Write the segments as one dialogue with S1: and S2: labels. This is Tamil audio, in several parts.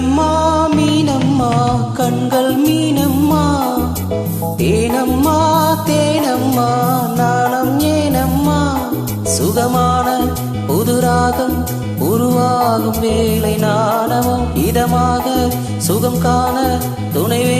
S1: தேனம்மா
S2: மீனம்மா கண்கள் மீனம்மா. தேனம்மா தேனம்மா நாணம் ஏனம்மா. சுகமான புது ராகம் உருவாகும் வேலை நாணவம் இதமாக சுகம்
S1: காண துணைவே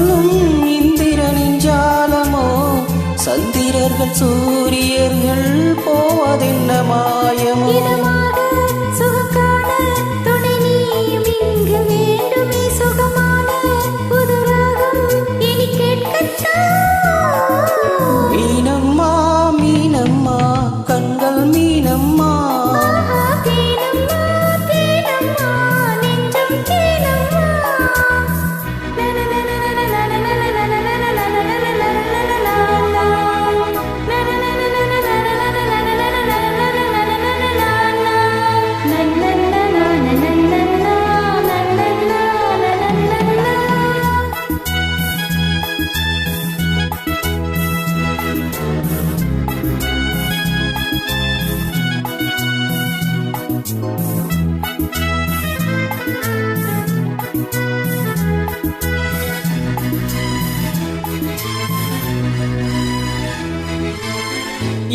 S1: சொல்லும் இந்திர நெஞ்சாலமோ சந்திரர்கள் சூரியர்கள் போவதென்ன மாயமோ?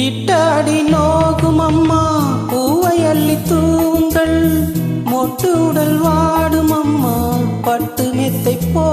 S1: இட்டாடி நோகும் அம்மா பூவை அள்ளி தூங்கள் மொட்டு உடல் வாடும் அம்மா பட்டு மெத்தை போ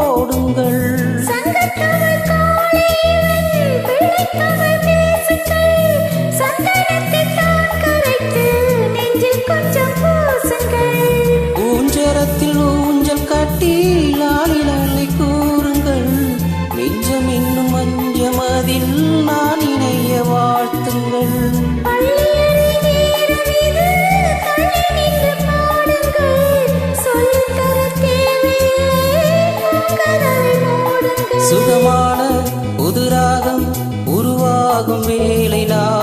S1: மாதம் உருவாகும் வேலை நான்